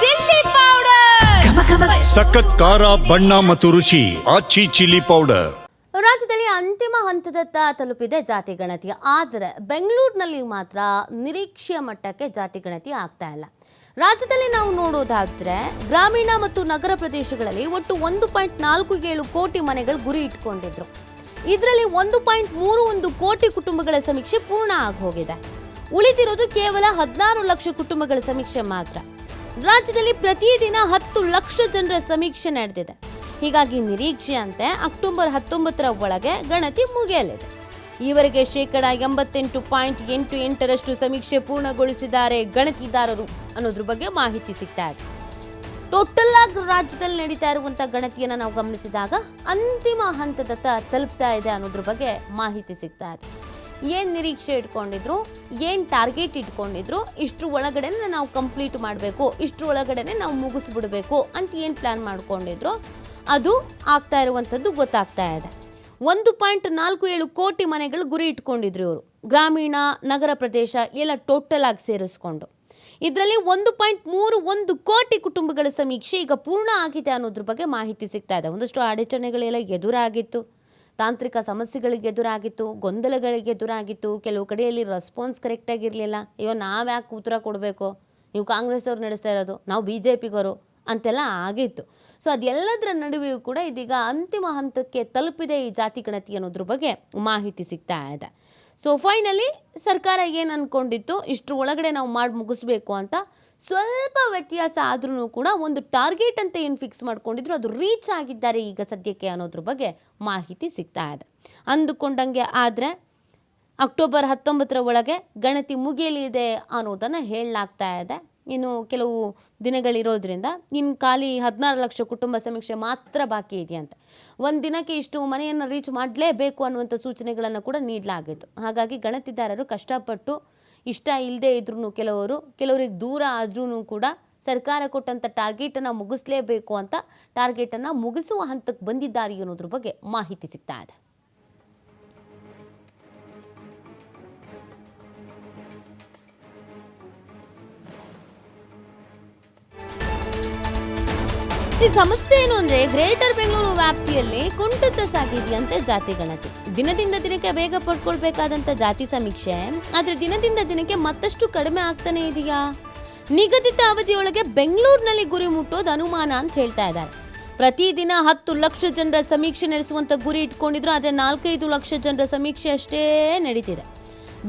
Chilli powder. ಸಖತ್ ಖಾರ ಬಣ್ಣ ಮತ್ತು ರುಚಿ ಆಚಿ ಚಿಲ್ಲಿ ಪೌಡರ್. ರಾಜ್ಯದಲ್ಲಿ ಅಂತಿಮ ಹಂತದತ್ತ ತಲುಪಿದೆ ಜಾತಿ ಗಣತಿ. ಆದರೆ ಬೆಂಗಳೂರಿನಲ್ಲಿ ಮಾತ್ರ ನಿರೀಕ್ಷೆಯ ಮಟ್ಟಕ್ಕೆ ಜಾತಿ ಗಣತಿ ಆಗ್ತಾ ಇಲ್ಲ. ರಾಜ್ಯದಲ್ಲಿ ನಾವು ನೋಡೋದಾದ್ರೆ ಗ್ರಾಮೀಣ ಮತ್ತು ನಗರ ಪ್ರದೇಶಗಳಲ್ಲಿ ಒಟ್ಟು ಒಂದು ಪಾಯಿಂಟ್ ನಾಲ್ಕು ಏಳು ಕೋಟಿ ಮನೆಗಳು ಗುರಿ ಇಟ್ಕೊಂಡಿದ್ರು. ಇದರಲ್ಲಿ ಒಂದು ಪಾಯಿಂಟ್ ಮೂರು ಒಂದು ಕೋಟಿ ಕುಟುಂಬಗಳ ಸಮೀಕ್ಷೆ ಪೂರ್ಣ ಆಗೋಗಿದೆ ಉಳಿದಿರೋದು ಕೇವಲ ಹದಿನಾರು ಲಕ್ಷ ಕುಟುಂಬಗಳ ಸಮೀಕ್ಷೆ ಮಾತ್ರ. ರಾಜ್ಯದಲ್ಲಿ ಪ್ರತಿದಿನ ಹತ್ತು ಲಕ್ಷ ಜನರ ಸಮೀಕ್ಷೆ ನಡೆದಿದೆ. ಹೀಗಾಗಿ ನಿರೀಕ್ಷೆಯಂತೆ ಅಕ್ಟೋಬರ್ ಹತ್ತೊಂಬತ್ತರ ಒಳಗೆ ಗಣತಿ ಮುಗಿಯಲಿದೆ. ಈವರೆಗೆ ಶೇಕಡ ಎಂಬತ್ತೆಂಟು ಪಾಯಿಂಟ್ ಎಂಟು ಎಂಟರಷ್ಟು ಸಮೀಕ್ಷೆ ಪೂರ್ಣಗೊಳಿಸಿದ್ದಾರೆ ಗಣತಿದಾರರು ಅನ್ನೋದ್ರ ಬಗ್ಗೆ ಮಾಹಿತಿ ಸಿಗ್ತಾ ಇದೆ. ಟೋಟಲ್ ಆಗಿ ರಾಜ್ಯದಲ್ಲಿ ನಡೀತಾ ಇರುವಂಥ ಗಣತಿಯನ್ನು ನಾವು ಗಮನಿಸಿದಾಗ ಅಂತಿಮ ಹಂತದತ್ತ ತಲುಪ್ತಾ ಇದೆ ಅನ್ನೋದ್ರ ಬಗ್ಗೆ ಮಾಹಿತಿ ಸಿಗ್ತಾ ಇದೆ. ಏನ್ ನಿರೀಕ್ಷೆ ಇಟ್ಕೊಂಡಿದ್ರು, ಏನ್ ಟಾರ್ಗೆಟ್ ಇಟ್ಕೊಂಡಿದ್ರು, ಇಷ್ಟ್ರ ಒಳಗಡೆ ನಾವು ಕಂಪ್ಲೀಟ್ ಮಾಡಬೇಕು, ಇಷ್ಟ್ರ ಒಳಗಡೆನೆ ನಾವು ಮುಗಿಸ್ಬಿಡ್ಬೇಕು ಅಂತ ಏನು ಪ್ಲಾನ್ ಮಾಡ್ಕೊಂಡಿದ್ರು, ಅದು ಆಗ್ತಾ ಇರುವಂಥದ್ದು ಗೊತ್ತಾಗ್ತಾ ಇದೆ. ಒಂದು ಪಾಯಿಂಟ್ ನಾಲ್ಕು ಏಳು ಕೋಟಿ ಮನೆಗಳು ಗುರಿ ಇಟ್ಕೊಂಡಿದ್ರು ಇವರು. ಗ್ರಾಮೀಣ, ನಗರ ಪ್ರದೇಶ ಎಲ್ಲ ಟೋಟಲ್ ಆಗಿ ಸೇರಿಸ್ಕೊಂಡು. ಇದರಲ್ಲಿ ಒಂದು ಪಾಯಿಂಟ್ ಮೂರು ಒಂದು ಕೋಟಿ ಕುಟುಂಬಗಳ ಸಮೀಕ್ಷೆ ಈಗ ಪೂರ್ಣ ಆಗಿದೆ ಅನ್ನೋದ್ರ ಬಗ್ಗೆ ಮಾಹಿತಿ ಸಿಗ್ತಾ ಇದೆ. ಒಂದಷ್ಟು ಅಡಚಣೆಗಳೆಲ್ಲ ಎದುರಾಗಿತ್ತು. ತಾಂತ್ರಿಕ ಸಮಸ್ಯೆಗಳಿಗೆ ಎದುರಾಗಿತ್ತು, ಗೊಂದಲಗಳಿಗೆ ಎದುರಾಗಿತ್ತು, ಕೆಲವು ಕಡೆಯಲ್ಲಿ ರೆಸ್ಪಾನ್ಸ್ ಕರೆಕ್ಟಾಗಿರಲಿಲ್ಲ ಅಯ್ಯೋ ನಾವು ಯಾಕೆ ಉತ್ತರ ಕೊಡಬೇಕು? ನೀವು ಕಾಂಗ್ರೆಸ್ ಅವ್ರು ನಡೆಸ್ತಾ ಇರೋದು, ನಾವು ಬಿ ಜೆ ಪಿಗವರು ಅಂತೆಲ್ಲ ಆಗಿತ್ತು. ಸೊ ಅದೆಲ್ಲದರ ನಡುವೆಯೂ ಕೂಡ ಇದೀಗ ಅಂತಿಮ ಹಂತಕ್ಕೆ ತಲುಪಿದೆ ಈ ಜಾತಿ ಗಣತಿ ಅನ್ನೋದ್ರ ಬಗ್ಗೆ ಮಾಹಿತಿ ಸಿಗ್ತಾ ಇದೆ. ಸೊ ಫೈನಲಿ ಸರ್ಕಾರ ಏನು ಅಂದ್ಕೊಂಡಿತ್ತು ಇಷ್ಟರ ಒಳಗಡೆ ನಾವು ಮಾಡಿ ಮುಗಿಸ್ಬೇಕು ಅಂತ ಸ್ವಲ್ಪ ವ್ಯತ್ಯಾಸ ಆದ್ರೂ ಕೂಡ ಒಂದು ಟಾರ್ಗೆಟ್ ಅಂತ ಏನು ಫಿಕ್ಸ್ ಮಾಡ್ಕೊಂಡಿದ್ರು, ಅದು ರೀಚ್ ಆಗಿದ್ದಾರೆ ಈಗ ಸದ್ಯಕ್ಕೆ ಅನ್ನೋದ್ರ ಬಗ್ಗೆ ಮಾಹಿತಿ ಸಿಗ್ತಾ ಇದೆ. ಅಂದುಕೊಂಡಂಗೆ ಆದರೆ ಅಕ್ಟೋಬರ್ ಹತ್ತೊಂಬತ್ತರ ಒಳಗೆ ಗಣತಿ ಮುಗಿಯಲಿದೆ ಅನ್ನೋದನ್ನು ಹೇಳಲಾಗ್ತಾ ಇದೆ. ಇನ್ನು ಕೆಲವು ದಿನಗಳಿರೋದ್ರಿಂದ ಇನ್ನು ಖಾಲಿ ಹದಿನಾರು ಲಕ್ಷ ಕುಟುಂಬ ಸಮೀಕ್ಷೆ ಮಾತ್ರ ಬಾಕಿ ಇದೆಯಂತೆ. ಒಂದು ದಿನಕ್ಕೆ ಇಷ್ಟು ಮನೆಯನ್ನು ರೀಚ್ ಮಾಡಲೇಬೇಕು ಅನ್ನುವಂಥ ಸೂಚನೆಗಳನ್ನು ಕೂಡ ನೀಡಲಾಗಿತ್ತು. ಹಾಗಾಗಿ ಗಣತಿದಾರರು ಕಷ್ಟಪಟ್ಟು ಇಷ್ಟ ಇಲ್ಲದೆ ಇದ್ರೂ ಕೆಲವರು, ಕೆಲವರಿಗೆ ದೂರ ಆದ್ರೂ ಕೂಡ ಸರ್ಕಾರ ಕೊಟ್ಟಂಥ ಟಾರ್ಗೆಟನ್ನು ಮುಗಿಸ್ಲೇಬೇಕು ಅಂತ ಟಾರ್ಗೆಟನ್ನು ಮುಗಿಸುವ ಹಂತಕ್ಕೆ ಬಂದಿದ್ದಾರೆ ಅನ್ನೋದ್ರ ಬಗ್ಗೆ ಮಾಹಿತಿ ಸಿಗ್ತಾ ಇದೆ. ಈ ಸಮಸ್ಯೆ ಏನು ಅಂದ್ರೆ ಗ್ರೇಟರ್ ಬೆಂಗಳೂರು ವ್ಯಾಪ್ತಿಯಲ್ಲಿ ಕುಂಠಿತ ಸಾಗಿದೆಯಂತೆ ಜಾತಿ ಗಣತಿ ದಿನದಿಂದ ದಿನಕ್ಕೆ ಬೇಗ ಪಡ್ಕೊಳ್ಬೇಕಾದಂತ ಜಾತಿ ಸಮೀಕ್ಷೆ, ಆದ್ರೆ ದಿನದಿಂದ ದಿನಕ್ಕೆ ಮತ್ತಷ್ಟು ಕಡಿಮೆ ಆಗ್ತಾನೆ ಇದೆಯಾ? ನಿಗದಿತ ಅವಧಿಯೊಳಗೆ ಬೆಂಗಳೂರಿನಲ್ಲಿ ಗುರಿ ಮುಟ್ಟೋದು ಅನುಮಾನ ಅಂತ ಹೇಳ್ತಾ ಇದ್ದಾರೆ. ಪ್ರತಿದಿನ ಹತ್ತು ಲಕ್ಷ ಜನರ ಸಮೀಕ್ಷೆ ನಡೆಸುವಂತ ಗುರಿ ಇಟ್ಕೊಂಡಿದ್ರು, ಆದ್ರೆ ನಾಲ್ಕೈದು ಲಕ್ಷ ಜನರ ಸಮೀಕ್ಷೆ ಅಷ್ಟೇ ನಡೀತಿದೆ.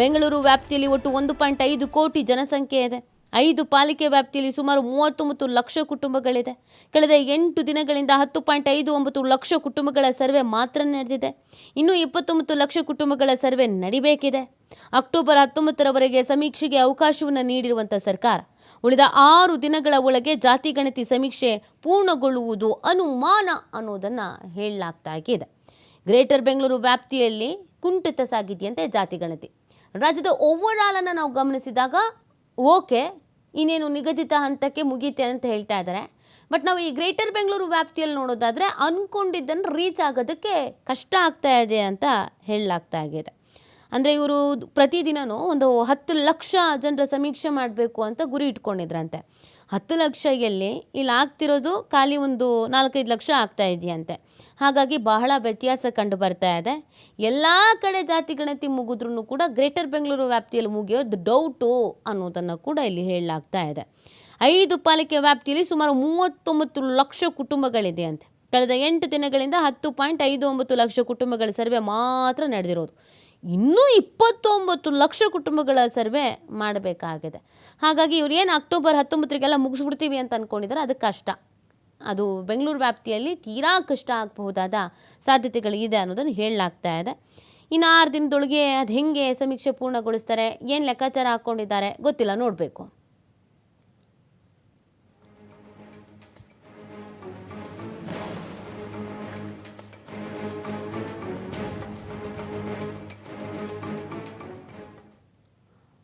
ಬೆಂಗಳೂರು ವ್ಯಾಪ್ತಿಯಲ್ಲಿ ಒಟ್ಟು ಒಂದು ಪಾಯಿಂಟ್ ಐದು ಕೋಟಿ ಜನಸಂಖ್ಯೆ ಇದೆ. ಐದು ಪಾಲಿಕೆ ವ್ಯಾಪ್ತಿಯಲ್ಲಿ ಸುಮಾರು ಮೂವತ್ತೊಂಬತ್ತು ಲಕ್ಷ ಕುಟುಂಬಗಳಿದೆ. ಕಳೆದ ಎಂಟು ದಿನಗಳಿಂದ ಹತ್ತು ಪಾಯಿಂಟ್ ಐದು ಒಂಬತ್ತು ಲಕ್ಷ ಕುಟುಂಬಗಳ ಸರ್ವೆ ಮಾತ್ರ ನಡೆದಿದೆ. ಇನ್ನೂ ಇಪ್ಪತ್ತೊಂಬತ್ತು ಲಕ್ಷ ಕುಟುಂಬಗಳ ಸರ್ವೆ ನಡಿಬೇಕಿದೆ. ಅಕ್ಟೋಬರ್ ಹತ್ತೊಂಬತ್ತರವರೆಗೆ ಸಮೀಕ್ಷೆಗೆ ಅವಕಾಶವನ್ನು ನೀಡಿರುವಂಥ ಸರ್ಕಾರ, ಉಳಿದ ಆರು ದಿನಗಳ ಒಳಗೆ ಜಾತಿ ಗಣತಿ ಸಮೀಕ್ಷೆ ಪೂರ್ಣಗೊಳ್ಳುವುದು ಅನುಮಾನ ಅನ್ನೋದನ್ನು ಹೇಳಲಾಗ್ತಾ ಇದೆ. ಗ್ರೇಟರ್ ಬೆಂಗಳೂರು ವ್ಯಾಪ್ತಿಯಲ್ಲಿ ಕುಂಠಿತ ಸಾಗಿದೆಯಂತೆ ಜಾತಿ ಗಣತಿ. ರಾಜ್ಯದ ಓವರ್ ಆಲ್ ಅನ್ನು ನಾವು ಗಮನಿಸಿದಾಗ ಓಕೆ, ಇನ್ನೇನು ನಿಗದಿತ ಹಂತಕ್ಕೆ ಮುಗೀತೆ ಅಂತ ಹೇಳ್ತಾ ಇದ್ದಾರೆ. ಬಟ್ ನಾವು ಈ ಗ್ರೇಟರ್ ಬೆಂಗಳೂರು ವ್ಯಾಪ್ತಿಯಲ್ಲಿ ನೋಡೋದಾದರೆ ಅಂದ್ಕೊಂಡಿದ್ದನ್ನು ರೀಚ್ ಆಗೋದಕ್ಕೆ ಕಷ್ಟ ಆಗ್ತಾ ಇದೆ ಅಂತ ಹೇಳಲಾಗ್ತಾ ಆಗಿದೆ ಅಂದರೆ ಇವರು ಪ್ರತಿದಿನವೂ ಒಂದು ಹತ್ತು ಲಕ್ಷ ಜನರ ಸಮೀಕ್ಷೆ ಮಾಡಬೇಕು ಅಂತ ಗುರಿ ಇಟ್ಕೊಂಡಿದ್ರಂತೆ. ಹತ್ತು ಲಕ್ಷ ಎಲ್ಲಿ ಇಲ್ಲಿ ಆಗ್ತಿರೋದು ಖಾಲಿ ಒಂದು ನಾಲ್ಕೈದು ಲಕ್ಷ ಆಗ್ತಾ ಇದೆಯಂತೆ. ಹಾಗಾಗಿ ಬಹಳ ವ್ಯತ್ಯಾಸ ಕಂಡು ಬರ್ತಾ ಇದೆ. ಎಲ್ಲ ಕಡೆ ಜಾತಿ ಗಣತಿ ಮುಗಿದ್ರೂ ಕೂಡ ಗ್ರೇಟರ್ ಬೆಂಗಳೂರು ವ್ಯಾಪ್ತಿಯಲ್ಲಿ ಮುಗಿಯೋದು ಡೌಟು ಅನ್ನೋದನ್ನು ಕೂಡ ಇಲ್ಲಿ ಹೇಳಲಾಗ್ತಾ ಇದೆ. ಐದು ಪಾಲಿಕೆ ವ್ಯಾಪ್ತಿಯಲ್ಲಿ ಸುಮಾರು ಮೂವತ್ತೊಂಬತ್ತು ಲಕ್ಷ ಕುಟುಂಬಗಳಿದೆ ಅಂತೆ. ಕಳೆದ ಎಂಟು ದಿನಗಳಿಂದ ಹತ್ತು ಪಾಯಿಂಟ್ ಐದು ಒಂಬತ್ತು ಲಕ್ಷ ಕುಟುಂಬಗಳ ಸರ್ವೆ ಮಾತ್ರ ನಡೆದಿರೋದು. ಇನ್ನೂ ಇಪ್ಪತ್ತೊಂಬತ್ತು ಲಕ್ಷ ಕುಟುಂಬಗಳ ಸರ್ವೆ ಮಾಡಬೇಕಾಗಿದೆ. ಹಾಗಾಗಿ ಇವ್ರು ಏನು ಅಕ್ಟೋಬರ್ ಹತ್ತೊಂಬತ್ತರಿಗೆಲ್ಲ ಮುಗಿಸ್ಬಿಡ್ತೀವಿ ಅಂತ ಅಂದ್ಕೊಂಡಿದ್ದಾರೆ ಅದು ಕಷ್ಟ. ಅದು ಬೆಂಗಳೂರು ವ್ಯಾಪ್ತಿಯಲ್ಲಿ ತೀರಾ ಕಷ್ಟ ಆಗಬಹುದಾದ ಸಾಧ್ಯತೆಗಳಿದೆ ಅನ್ನೋದನ್ನು ಹೇಳಲಾಗ್ತಾ ಇದೆ. ಇನ್ನು ಆರು ದಿನದೊಳಗೆ ಅದು ಹೆಂಗೆ ಸಮೀಕ್ಷೆ ಪೂರ್ಣಗೊಳಿಸ್ತಾರೆ, ಏನು ಲೆಕ್ಕಾಚಾರ ಹಾಕ್ಕೊಂಡಿದ್ದಾರೆ ಗೊತ್ತಿಲ್ಲ, ನೋಡಬೇಕು.